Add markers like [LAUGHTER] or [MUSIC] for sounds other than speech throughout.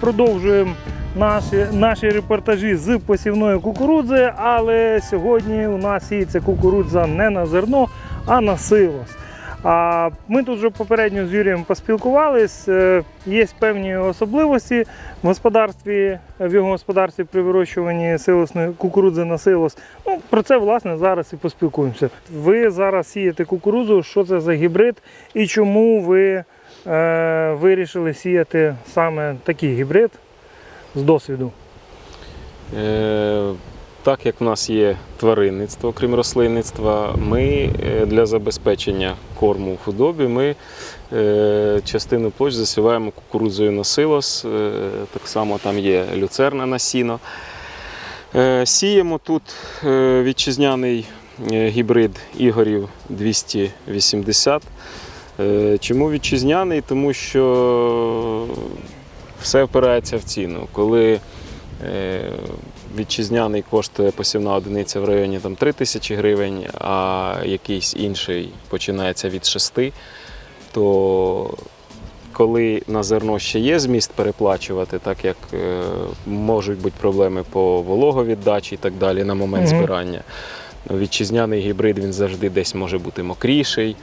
продовжуємо наші, наші репортажі з посівної кукурудзи, але сьогодні у нас сіється кукурудза не на зерно, а на силос. А ми тут вже попередньо з Юрієм поспілкувались. е, Є певні особливості в господарстві, в його господарстві при вирощуванні силосної кукурудзи на силос. Ну, про це власне зараз і поспілкуємося. Ви зараз сієте кукурудзу. Що це за гібрид і чому ви вирішили сіяти саме такий гібрид з досвіду? Е, Так як в нас є тваринництво, крім рослинництва, ми е, для забезпечення корму в худобі ми е, частину площ засіваємо кукурудзою на силос. е, Так само там є люцерна на сіно. Е, Сіємо тут е, вітчизняний е, гібрид Ігорів 280. Е, Чому вітчизняний? Тому що все впирається в ціну. Коли е, вітчизняний коштує посівна одиниця в районі там, 3 тисячі гривень, а якийсь інший починається від 6, то коли на зерно ще є зміст переплачувати, так як е, можуть бути проблеми по вологовіддачі і так далі на момент збирання. Вітчизняний гібрид він завжди десь може бути мокріший,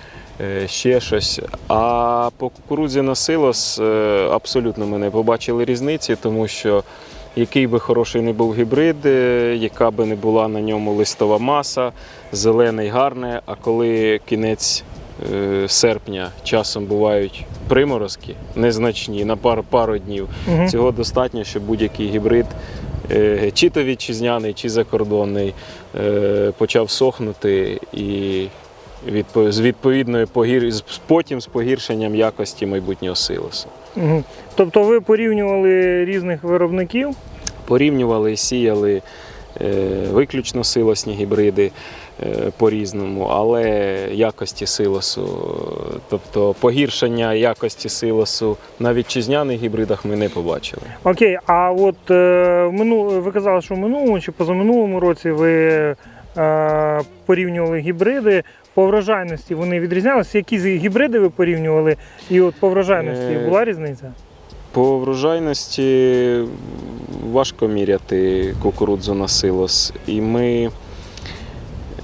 ще щось. А по кукурудзі на силос е, абсолютно ми не побачили різниці, тому що який би хороший не був гібрид, е, яка би не була на ньому листова маса, зелений гарне, а коли кінець е, серпня часом бувають приморозки незначні на пару, пару днів, Мгм. Цього достатньо, щоб будь-який гібрид, е, чи то вітчизняний, чи закордонний, е, почав сохнути і з відповідною погір... потім з погіршенням якості майбутнього силосу. Мгм. Тобто ви порівнювали різних виробників. Порівнювали і сіяли е, виключно силосні гібриди е, по-різному, але якості силосу, тобто погіршення якості силосу на вітчизняних гібридах ми не побачили. Окей, а от е, мину... ви казали, що в минулому чи позаминулому році ви е, порівнювали гібриди. По врожайності вони відрізнялися. Які гібриди ви порівнювали? І от по врожайності Е, була різниця? По врожайності важко міряти кукурудзу на силос. І ми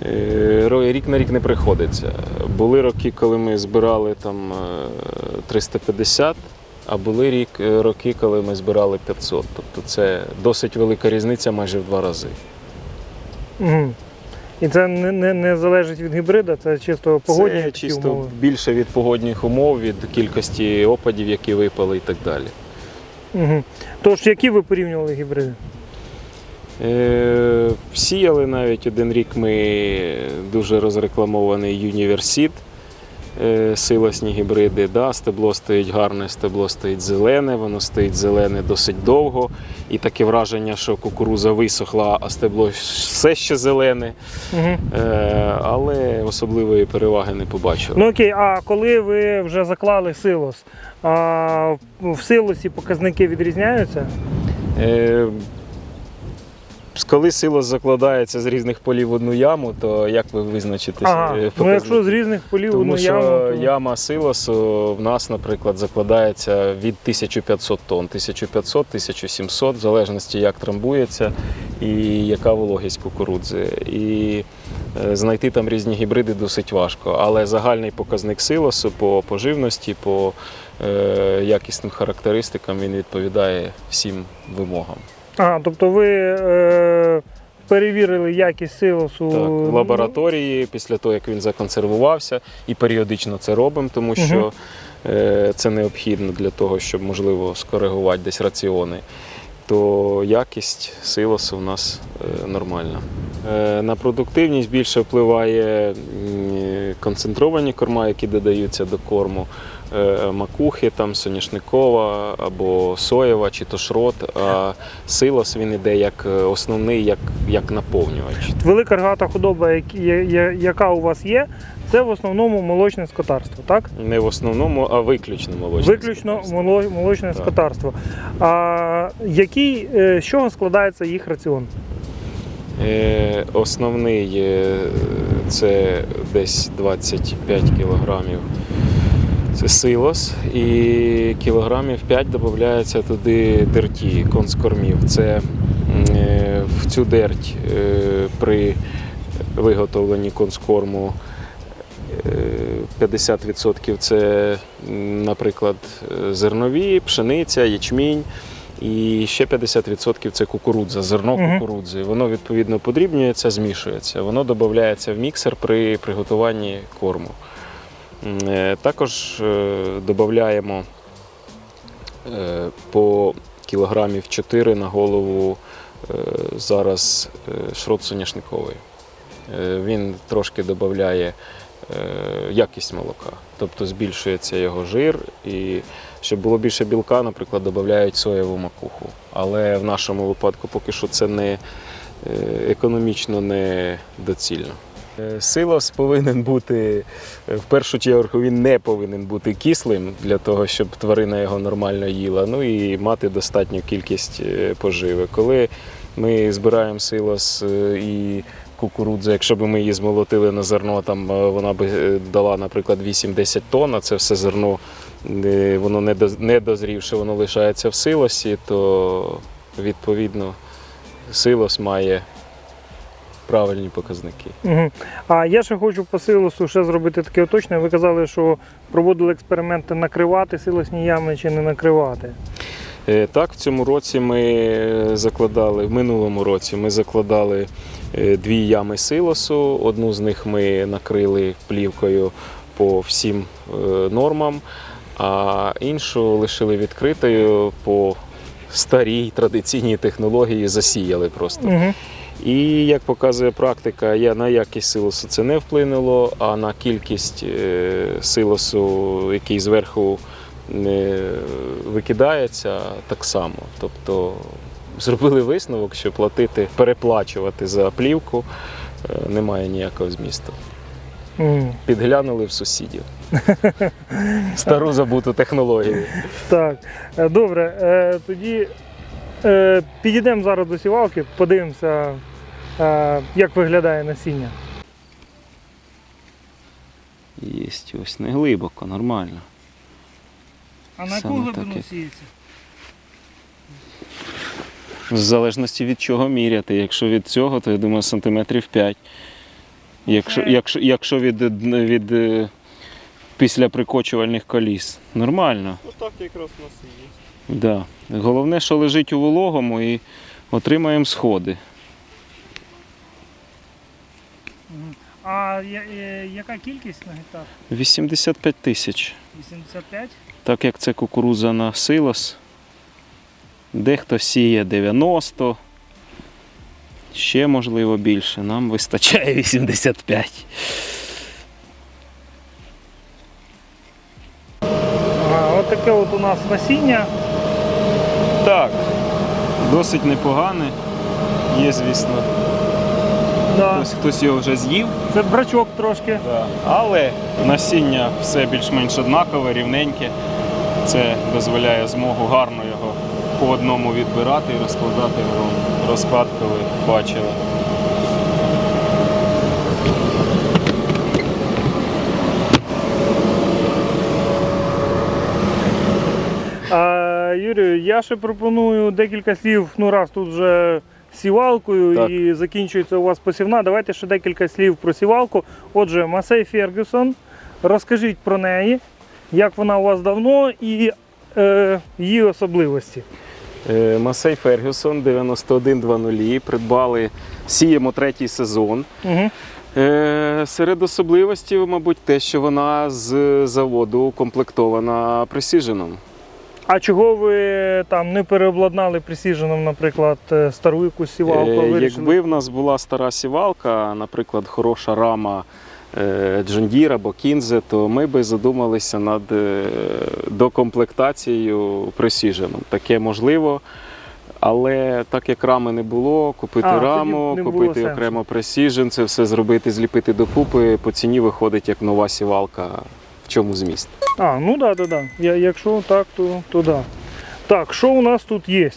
е, ро- рік на рік не приходиться. Були роки, коли ми збирали там е, 350, а були рік, е, роки, коли ми збирали 500. Тобто це досить велика різниця майже в два рази. Угу. І це не, не, не залежить від гібрида, це чисто погодні це чисто умови. більше від погодних умов, від кількості опадів, які випали і так далі. Угу. Тож, які ви порівнювали гібриди? Е, Сіяли навіть один рік ми дуже розрекламований Юніверсіт, силосні гібриди. Да, стебло стоїть гарне, стебло стоїть зелене, воно стоїть зелене досить довго. І таке враження, що кукуруза висохла, а стебло все ще зелене. Угу. Е, Але особливої переваги не побачили. Ну окей, а коли ви вже заклали силос, а в силосі показники відрізняються? Е, Коли силос закладається з різних полів в одну яму, то як ви визначите Ага, е, ну якщо з різних полів Тому одну що яму, то... яма силосу в нас, наприклад, закладається від 1500 тонн, 1500-1700, в залежності як трамбується і яка вологість кукурудзи. І е, знайти там різні гібриди досить важко. Але загальний показник силосу по поживності, по е, якісним характеристикам він відповідає всім вимогам. А, тобто ви е, перевірили якість силосу Так, в лабораторії після того, як він законсервувався, і періодично це робимо, тому що е, це необхідно для того, щоб можливо скоригувати десь раціони. То якість силосу у нас е, нормальна. Е, на продуктивність більше впливає концентровані корма, які додаються до корму. Е, макухи, там соняшникова або соєва, чи то шрот. А силос він іде як е, основний, як, як наповнювач. Велика рогата худоба, яка у вас є, це в основному молочне скотарство, так? Не в основному, а виключно молочне. Виключно молочне Так. скотарство. А який, з чого складається їх раціон? Е, основний е, це десь 25 кілограмів Це силос і кілограмів 5 додається туди дерті, конскормів. Це е, в цю дерть при виготовленні конскорму е, 50% це, наприклад, зернові, пшениця, ячмінь. І ще 50% це кукурудза, зерно Мгм. кукурудзи. Воно відповідно подрібнюється, змішується. Воно додається в міксер при приготуванні корму. Е, Також додаємо по кілограмів 4 на голову е, зараз е, шрот соняшниковий. Е, Він трошки додає якість молока, тобто збільшується його жир і щоб було більше білка, наприклад, додають соєву макуху. Але в нашому випадку поки що це не е, економічно не доцільно. Е, Силос повинен бути е, в першу чергу він не повинен бути кислим для того, щоб тварина його нормально їла. Ну і мати достатню кількість е, поживи. Коли ми збираємо силос е, і кукурудзу, якщо б ми її змолотили на зерно, там е, вона би е, дала, наприклад, 8-10 тонн, а це все зерно е, воно не доз- не дозрівше, воно лишається в силосі, то відповідно силос має правильні показники. Угу. А я ще хочу по силосу ще зробити таке уточнення. Ви казали, що проводили експерименти накривати силосні ями чи не накривати. Так, в цьому році ми закладали, в минулому році ми закладали дві ями силосу. Одну з них ми накрили плівкою по всім е, нормам, а іншу лишили відкритою по старій традиційній технології, засіяли просто. Угу. І як показує практика, я на якість силосу це не вплинуло, а на кількість е, силосу, який зверху не викидається, так само. Тобто зробили висновок, що платити, переплачувати за плівку е, немає ніякого змісту. Угу. Підглянули в сусідів. [LAUGHS] Стару забуту технологію. Так, е, добре. е, Тоді підійдемо зараз до сівалки, подивимося, як виглядає насіння. Єсть ось не глибоко, нормально. А на яку глибину сіється? В залежності від чого міряти. Якщо від цього, то я думаю сантиметрів 5. Якщо, Це- якщо, якщо від, від е, після прикочувальних коліс. Нормально. Отак якраз у нас і є. Да. Головне, що лежить у вологому і отримаємо сходи. А яка кількість на гектар? 85 тисяч. 85? Так як це кукурудза на силос. Дехто сіє 90, ще можливо більше. Нам вистачає 85. Ага, таке от у нас насіння. Так, досить непогане. Є, звісно, Да. хтось, хтось його вже з'їв. Це брачок трошки. Да. Але насіння все більш-менш однакове, рівненьке. Це дозволяє змогу гарно по одному відбирати і розкладати в розкладку ви бачили. А, Юрію, я ще пропоную декілька слів, ну раз тут вже сівалкою Так. і закінчується у вас посівна. Давайте ще декілька слів про сівалку. Отже, Масей Фергюсон, розкажіть про неї, як вона у вас давно і е, її особливості. Е, Масей Фергюсон 9120 придбали, сіємо третій сезон. Угу. Серед особливостей, мабуть, те, що вона з заводу укомплектована пресіженом. А чого ви там не переобладнали присіженом, наприклад, е, стару якусь сівалку? Вирішили? Якби в нас була стара сівалка, наприклад, хороша рама John Deere або Кінзе, то ми би задумалися над е, докомплектацією пресіженом. Таке можливо. Але так як рами не було, купити А, раму, купити окремо пресіжен, це все зробити, зліпити докупи, по ціні виходить як нова сівалка. В чому зміст? А, ну да, да, да. Я, якщо так, то, то да. Так, що у нас тут є?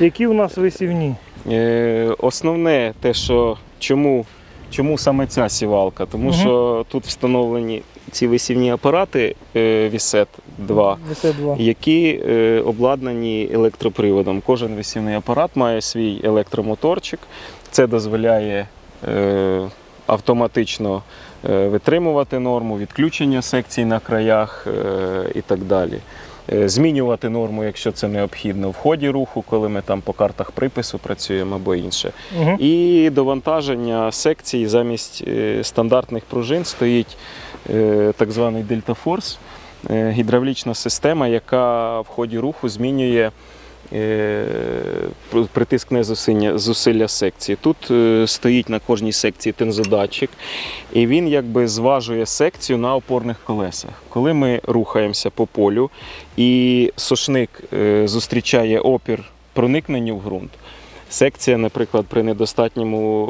Які у нас висівні? Е, Основне те, що чому, чому саме ця сівалка? Тому Мгм. що тут встановлені ці висівні апарати е, Вісет 2, ВС-2. які е, обладнані електроприводом. Кожен висівний апарат має свій електромоторчик. Це дозволяє е, автоматично е, витримувати норму, відключення секцій на краях е, і так далі. Е, Змінювати норму, якщо це необхідно, в ході руху, коли ми там по картах припису працюємо або інше. Угу. І довантаження секції замість е, стандартних пружин стоїть е, так званий дельтафорс, гідравлічна система, яка в ході руху змінює притискне зусилля, зусилля секції. Тут е, стоїть на кожній секції тензодатчик, і він якби зважує секцію на опорних колесах. Коли ми рухаємося по полю і сошник е, зустрічає опір проникненню в ґрунт, секція, наприклад, при недостатньому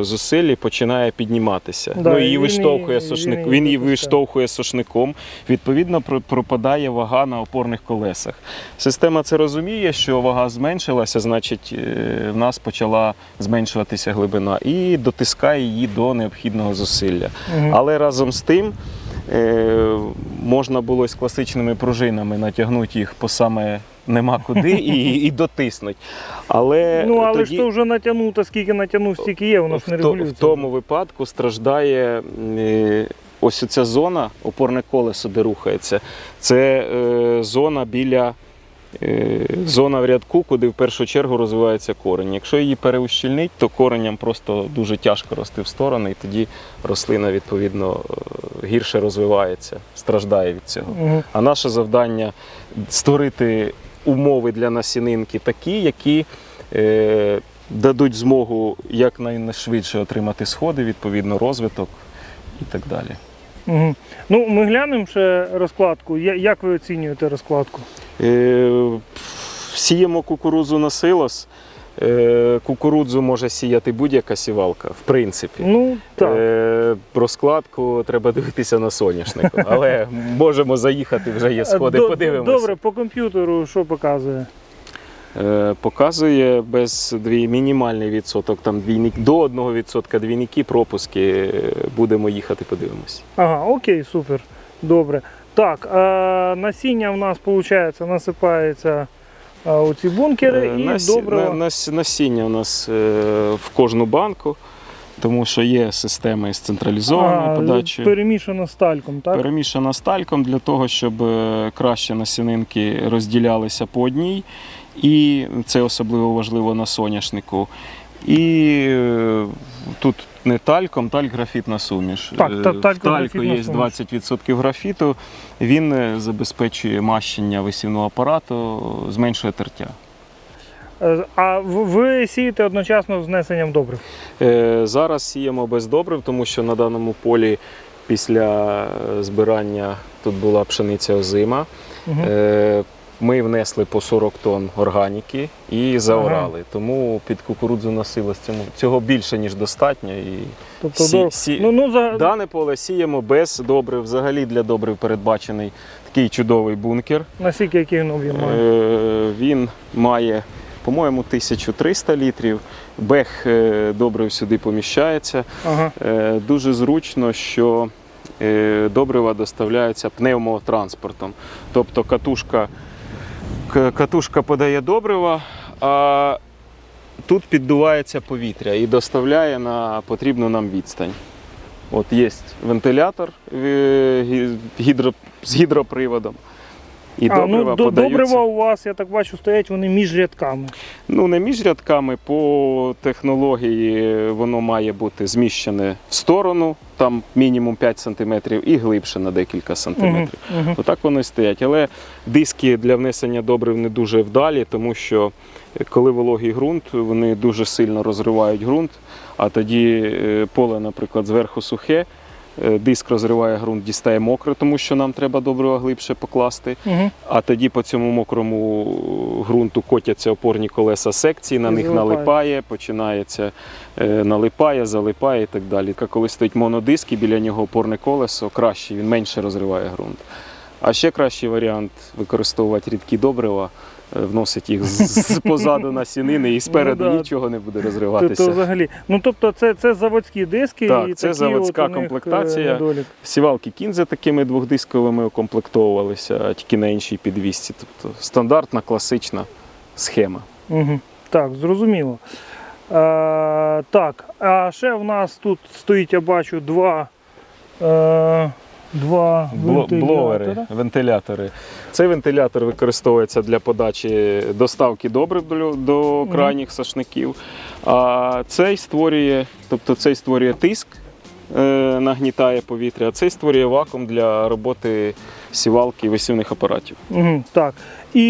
е, зусиллі починає підніматися. Да, ну, її виштовхує її- сошник, він її він її виштовхує сошником. Відповідно, пропадає вага на опорних колесах. Система це розуміє, що вага зменшилася, значить, е, в нас почала зменшуватися глибина і дотискає її до необхідного зусилля. Угу. Але разом з тим е, можна було з класичними пружинами натягнути їх по саме нема куди і, і дотиснуть. Але, Ну, але тоді, ж то вже натягнуто, скільки натягнув, стільки є, воно ж не в, в тому випадку страждає е, ось ця зона, опорне колесо, де рухається. Це е, зона біля. е, Зона в рядку, куди в першу чергу розвивається корень. Якщо її переущільнить, то кореням просто дуже тяжко рости в сторони, і тоді рослина відповідно е, гірше розвивається, страждає від цього. Угу. А наше завдання створити умови для насінинки такі, які е, дадуть змогу якнайшвидше отримати сходи, відповідно, розвиток і так далі. Угу. Ну, ми глянемо ще розкладку. Як ви оцінюєте розкладку? Е, сіємо кукурудзу на силос. Е, кукурудзу може сіяти будь-яка сівалка, в принципі. Ну, так. Е, розкладку треба дивитися на соняшнику, [LAUGHS] але можемо заїхати, вже є сходи, подивимося. Добре, по комп'ютеру що показує? Е, показує без дві, мінімальний відсоток, там двійник, до 1% двійники, пропуски. Будемо їхати, подивимось. Ага, окей, супер. Добре. Так, насіння в нас, виходить, насипається у ці бункери Е, і насі- добре. на- нас- насіння у нас е, в кожну банку, тому що є система із централізованою подачею. перемішано з тальком, так? Перемішана з тальком для того, щоб е, краще насінинки розділялися по одній, і це особливо важливо на соняшнику. І тут не тальком, тальк графітна суміш. Так, Е, та- в талько тальку є 20% графіту. Він е, забезпечує мащення висівного апарату, зменшує тертя. Е, А ви сієте одночасно з внесенням добрив? Е, Зараз сіємо без добрив, тому що на даному полі після е, збирання тут була пшениця озима. Угу. Ми внесли по 40 тонн органіки і заорали. Тому під кукурудзу носилось цьому цього більше ніж достатньо. І Тобто, сі- сі- ну, ну, за... дане поле сіємо без добрив. Взагалі для добрив передбачений такий чудовий бункер. наскільки який він об'єм має? Е, Він має, по-моєму, 1300 літрів. Бех е, добрив сюди поміщається. Ага. Е, Дуже зручно, що е, добрива доставляються пневмотранспортом. Тобто катушка, катушка подає добрива, а тут піддувається повітря і доставляє на потрібну нам відстань. От є вентилятор е, з гідроприводом. І а, добрива ну, подаються. добрива у вас, я так бачу, стоять вони між рядками. Ну, не між рядками, по технології воно має бути зміщене в сторону, там мінімум 5 см, і глибше на декілька сантиметрів. Угу. Угу. Отак вони стоять. Але диски для внесення добрив не дуже вдалі, тому що е, коли вологий ґрунт, вони дуже сильно розривають ґрунт, а тоді е, поле, наприклад, зверху сухе. Е, Диск розриває ґрунт, дістає мокре, тому що нам треба добрива глибше покласти. Угу. А тоді по цьому мокрому ґрунту котяться опорні колеса секції, на І них залипає. налипає, починається е, налипає, залипає і так далі. Коли стоїть монодиск і біля нього опорне колесо, краще, він менше розриває ґрунт. А ще кращий варіант використовувати рідкі добрива, е, вносить їх з, позаду на сінини і спереду Ну да. нічого не буде розриватися. то взагалі. Ну тобто це, це заводські диски Так, і це такі заводська от у е, комплектація. недолік. Сівалки кінзи такими двохдисковими укомплектовувалися, тільки на іншій підвісці. Тобто стандартна класична схема. Угу. Так, зрозуміло. Е, так, а ще в нас тут стоїть, я бачу, два, е, два Бло- вентилятора. бловери, вентилятори. Цей вентилятор використовується для подачі доставки добрив до, лю- до Мгм. крайніх сашників. А цей створює, тобто цей створює тиск, е, нагнітає повітря, а цей створює вакуум для роботи сівалки і висівних апаратів. Угу, так. І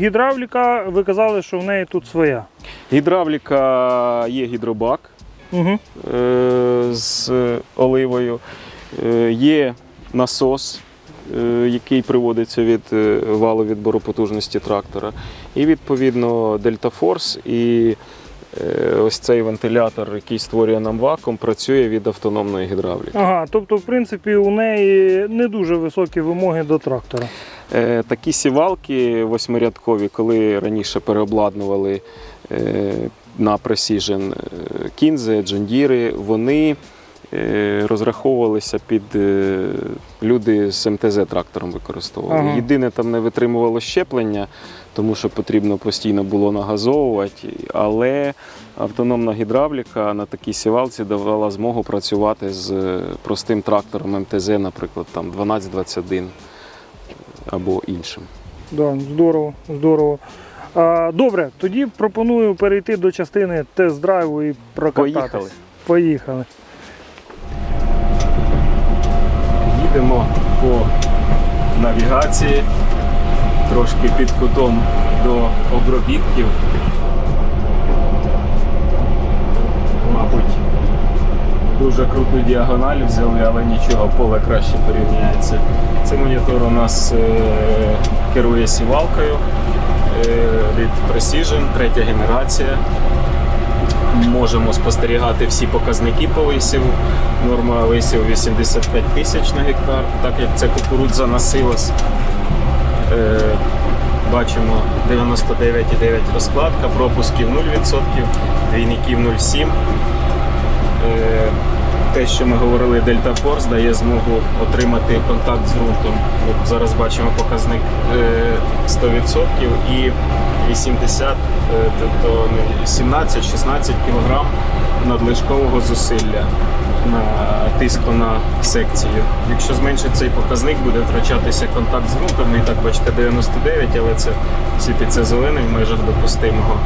гідравліка, ви казали, що в неї тут своя. Гідравліка є гідробак Угу. е, з оливою, е, є насос. е, Який приводиться від е, валу відбору потужності трактора, і відповідно Delta Force, і е, ось цей вентилятор, який створює нам вакуум, працює від автономної гідравліки. Ага, тобто, в принципі, у неї не дуже високі вимоги до трактора. Такі сівалки восьмирядкові, коли раніше переобладнували на Precision кінзи, джондіри, вони розраховувалися під е, люди з МТЗ трактором використовували. Ага. Єдине там не витримувало щеплення, тому що потрібно постійно було нагазовувати, але автономна гідравліка на такій сівалці давала змогу працювати з е, простим трактором МТЗ, наприклад, там 1221 або іншим. Да, здорово, здорово. А, добре, тоді пропоную перейти до частини тест-драйву і прокататись. Поїхали. Поїхали. Їдемо по навігації, трошки під кутом до обробітків. Мабуть, дуже круту діагональ взяли, але нічого, поле краще порівняється. Цей монітор у нас е, керує сівалкою е, від Precision, третя генерація. Можемо спостерігати всі показники по висіву. Норма висіву 85 тисяч на гектар, так як це кукурудза насилась. Е, бачимо 99,9 розкладка, пропусків 0%, двійників 0,7. Е, те, що ми говорили, Delta Force дає змогу отримати контакт з ґрунтом. От зараз бачимо показник е, 100% і 80, е, тобто 17-16 кг надлишкового зусилля на тиску на секцію. Якщо зменшить цей показник, буде втрачатися контакт з ґрунтом. І так бачите 99, але це світиться зеленим в межах допустимого.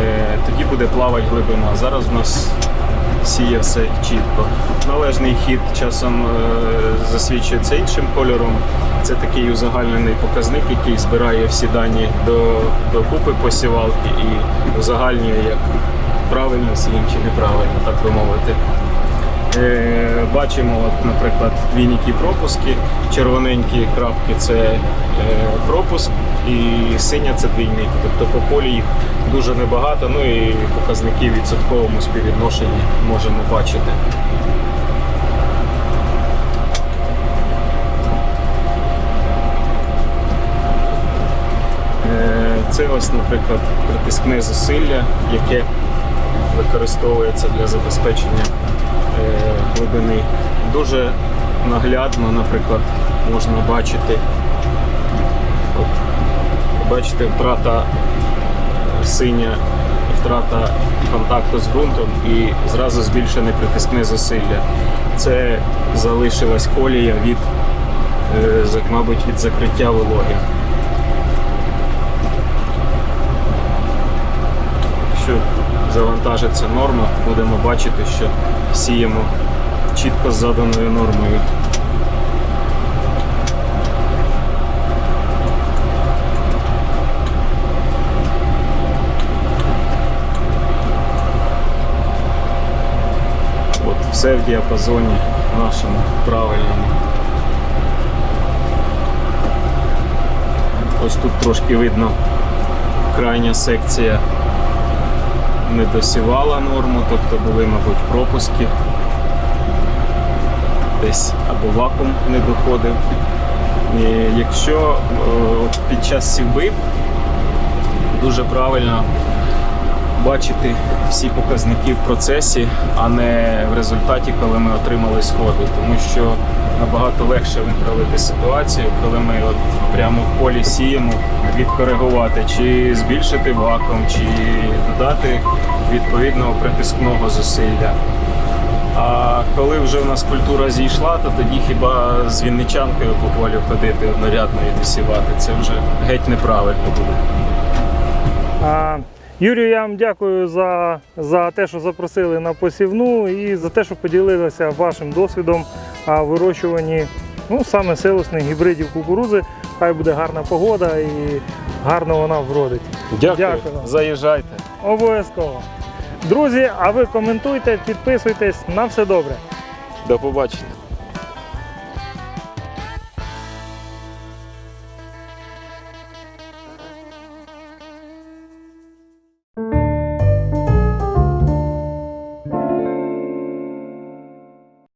Е, Тоді буде плавати глибина. Зараз в нас сіє все чітко. Належний хід часом е, засвідчується іншим кольором. Це такий узагальнений показник, який збирає всі дані до, до купи посівалки і узагальнює, як правильно сієм чи неправильно, так би мовити. Е, Бачимо, от, наприклад, двійники пропуски, червоненькі крапки це е, пропуск і синя це двійник. Тобто по полі їх дуже небагато, ну і показники в відсотковому співвідношенні можемо бачити. Е, Це ось, наприклад, притискне зусилля, яке використовується для забезпечення глибини. Дуже наглядно, наприклад, можна бачити, от, бачите, втрата е, синя, втрата контакту з ґрунтом і зразу збільшене притискне зусилля. Це залишилась колія від, е, мабуть, від закриття вологи. Якщо завантажиться норма, будемо бачити, що сіємо чітко з заданою нормою. От все в діапазоні нашому правильному. Ось тут трошки видно крайня секція не досівала норму, тобто були, мабуть, пропуски. Десь або вакуум не доходив. І якщо е, під час сівби дуже правильно бачити всі показники в процесі, а не в результаті, коли ми отримали сходи. Тому що набагато легше виправити ситуацію, коли ми от прямо в полі сіємо, відкоригувати, чи збільшити вакуум, чи додати відповідного притискного зусилля. А коли вже в нас культура зійшла, то тоді хіба з вінничанкою по полю ходити однорядно і досівати. Це вже геть неправильно буде. А, Юрію, я вам дякую за, за те, що запросили на посівну і за те, що поділилися вашим досвідом вирощуванні ну, саме селосних гібридів кукурудзи. Хай буде гарна погода і гарно вона вродить. Дякую. Дякую. Заїжджайте. Обов'язково. Друзі, а ви коментуйте, підписуйтесь. На все добре. До побачення.